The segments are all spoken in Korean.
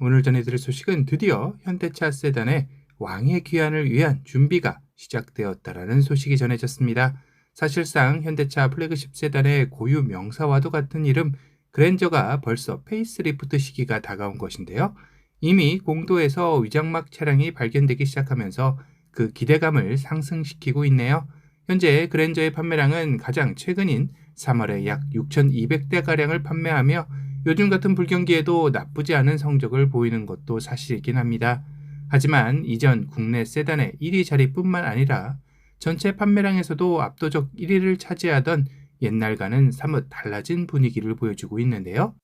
오늘 전해드릴 소식은 드디어 현대차 세단의 왕의 귀환을 위한 준비가 시작되었다라는 소식이 전해졌습니다. 사실상 현대차 플래그십 세단의 고유 명사와도 같은 이름 그랜저가 벌써 페이스리프트 시기가 다가온 것인데요. 이미 공도에서 위장막 차량이 발견되기 시작하면서 그 기대감을 상승시키고 있네요. 현재 그랜저의 판매량은 가장 최근인 3월에 약 6,200대가량을 판매하며 요즘 같은 불경기에도 나쁘지 않은 성적을 보이는 것도 사실이긴 합니다. 하지만 이전 국내 세단의 1위 자리뿐만 아니라 전체 판매량에서도 압도적 1위를 차지하던 옛날과는 사뭇 달라진 분위기를 보여주고 있는데요.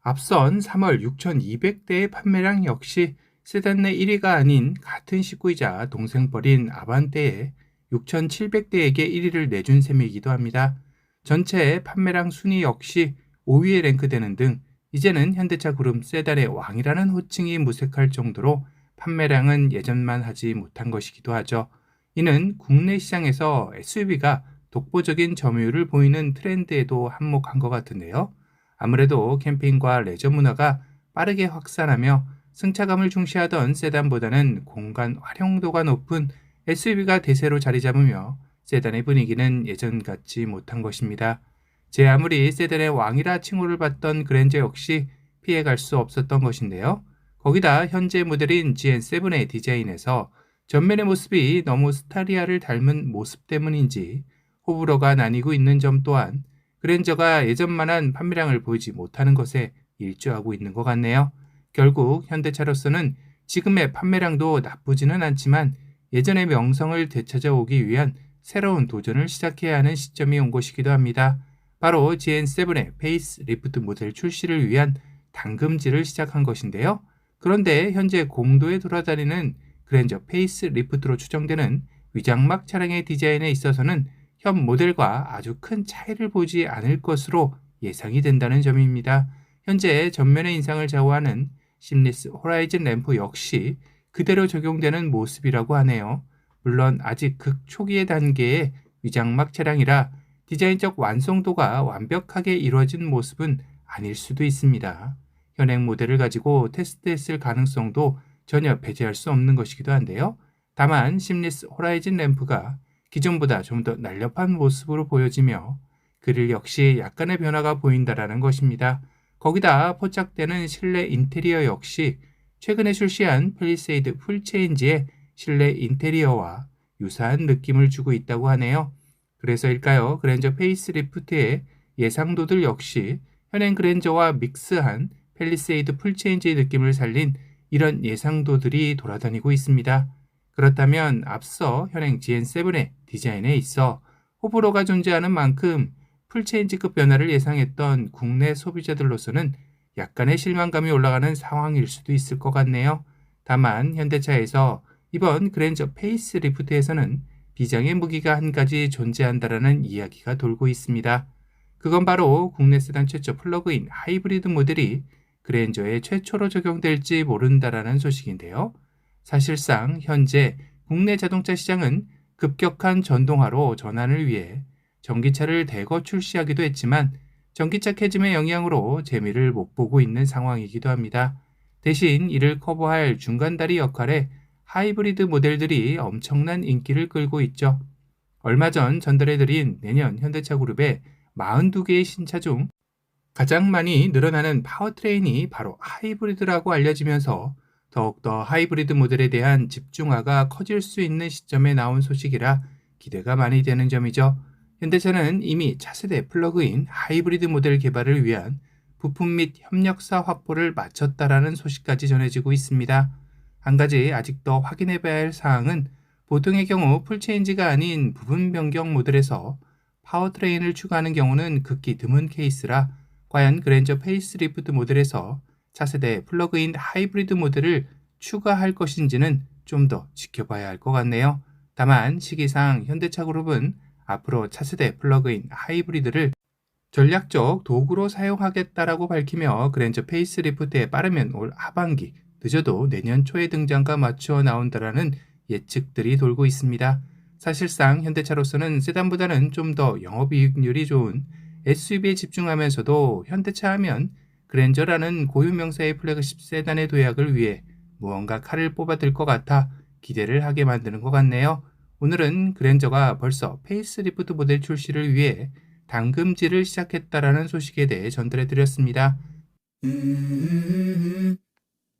앞선 3월 6,200대의 판매량 역시 세단 내 1위가 아닌 같은 식구이자 동생뻘인 아반떼의 6,700대에게 1위를 내준 셈이기도 합니다. 전체 판매량 순위 역시 5위에 랭크되는 등 이제는 현대차 그룹 세단의 왕이라는 호칭이 무색할 정도로 판매량은 예전만 하지 못한 것이기도 하죠. 이는 국내 시장에서 SUV가 독보적인 점유율을 보이는 트렌드에도 한몫한 것 같은데요. 아무래도 캠핑과 레저 문화가 빠르게 확산하며 승차감을 중시하던 세단보다는 공간 활용도가 높은 SUV가 대세로 자리 잡으며 세단의 분위기는 예전 같지 못한 것입니다. 제 아무리 세단의 왕이라 칭호를 받던 그랜저 역시 피해갈 수 없었던 것인데요. 거기다 현재 모델인 GN7의 디자인에서 전면의 모습이 너무 스타리아를 닮은 모습 때문인지 호불호가 나뉘고 있는 점 또한 그랜저가 예전만한 판매량을 보이지 못하는 것에 일조하고 있는 것 같네요. 결국 현대차로서는 지금의 판매량도 나쁘지는 않지만 예전의 명성을 되찾아오기 위한 새로운 도전을 시작해야 하는 시점이 온 것이기도 합니다. 바로 GN7의 페이스 리프트 모델 출시를 위한 당금질을 시작한 것인데요. 그런데 현재 공도에 돌아다니는 그랜저 페이스 리프트로 추정되는 위장막 차량의 디자인에 있어서는 현 모델과 아주 큰 차이를 보지 않을 것으로 예상이 된다는 점입니다. 현재 전면의 인상을 좌우하는 심리스 호라이즌 램프 역시 그대로 적용되는 모습이라고 하네요. 물론 아직 극 초기의 단계의 위장막 차량이라 디자인적 완성도가 완벽하게 이루어진 모습은 아닐 수도 있습니다. 현행 모델을 가지고 테스트했을 가능성도 전혀 배제할 수 없는 것이기도 한데요. 다만 심리스 호라이즌 램프가 기존보다 좀 더 날렵한 모습으로 보여지며 그릴 역시 약간의 변화가 보인다라는 것입니다. 거기다 포착되는 실내 인테리어 역시 최근에 출시한 펠리세이드 풀체인지의 실내 인테리어와 유사한 느낌을 주고 있다고 하네요. 그래서일까요? 그랜저 페이스리프트의 예상도들 역시 현행 그랜저와 믹스한 펠리세이드 풀체인지의 느낌을 살린 이런 예상도들이 돌아다니고 있습니다. 그렇다면 앞서 현행 GN7의 디자인에 있어 호불호가 존재하는 만큼 풀체인지급 변화를 예상했던 국내 소비자들로서는 약간의 실망감이 올라가는 상황일 수도 있을 것 같네요. 다만 현대차에서 이번 그랜저 페이스 리프트에서는 비장의 무기가 한 가지 존재한다라는 이야기가 돌고 있습니다. 그건 바로 국내 세단 최초 플러그인 하이브리드 모델이 그랜저에 최초로 적용될지 모른다라는 소식인데요. 사실상 현재 국내 자동차 시장은 급격한 전동화로 전환을 위해 전기차를 대거 출시하기도 했지만 전기차 캐즘의 영향으로 재미를 못 보고 있는 상황이기도 합니다. 대신 이를 커버할 중간다리 역할에 하이브리드 모델들이 엄청난 인기를 끌고 있죠. 얼마 전 전달해드린 내년 현대차 그룹의 42개의 신차 중 가장 많이 늘어나는 파워트레인이 바로 하이브리드라고 알려지면서 더욱더 하이브리드 모델에 대한 집중화가 커질 수 있는 시점에 나온 소식이라 기대가 많이 되는 점이죠. 현대차는 이미 차세대 플러그인 하이브리드 모델 개발을 위한 부품 및 협력사 확보를 마쳤다라는 소식까지 전해지고 있습니다. 한 가지 아직도 확인해 봐야 할 사항은 보통의 경우 풀체인지가 아닌 부분 변경 모델에서 파워트레인을 추가하는 경우는 극히 드문 케이스라 과연 그랜저 페이스리프트 모델에서 차세대 플러그인 하이브리드 모델을 추가할 것인지는 좀 더 지켜봐야 할 것 같네요. 다만 시기상 현대차 그룹은 앞으로 차세대 플러그인 하이브리드를 전략적 도구로 사용하겠다라고 밝히며 그랜저 페이스리프트에 빠르면 올 하반기, 늦어도 내년 초에 등장과 맞추어 나온다라는 예측들이 돌고 있습니다. 사실상 현대차로서는 세단보다는 좀 더 영업이익률이 좋은 SUV에 집중하면서도 현대차 하면 그랜저라는 고유 명사의 플래그십 세단의 도약을 위해 무언가 칼을 뽑아들 것 같아 기대를 하게 만드는 것 같네요. 오늘은 그랜저가 벌써 페이스리프트 모델 출시를 위해 당금질을 시작했다라는 소식에 대해 전달해 드렸습니다.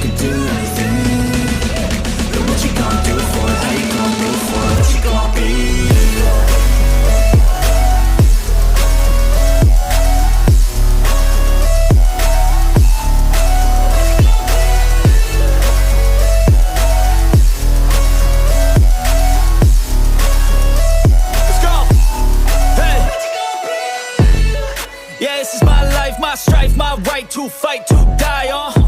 do anything? What you do for it? How you for? What you. Yeah, this is my life, my strife, my right to fight, to die on.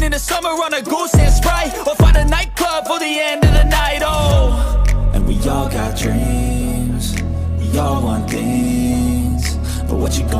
Sipping in the summer on a goose and sprite, or find a nightclub for the end of the night. Oh, and we all got dreams, we all want things, but what you gonna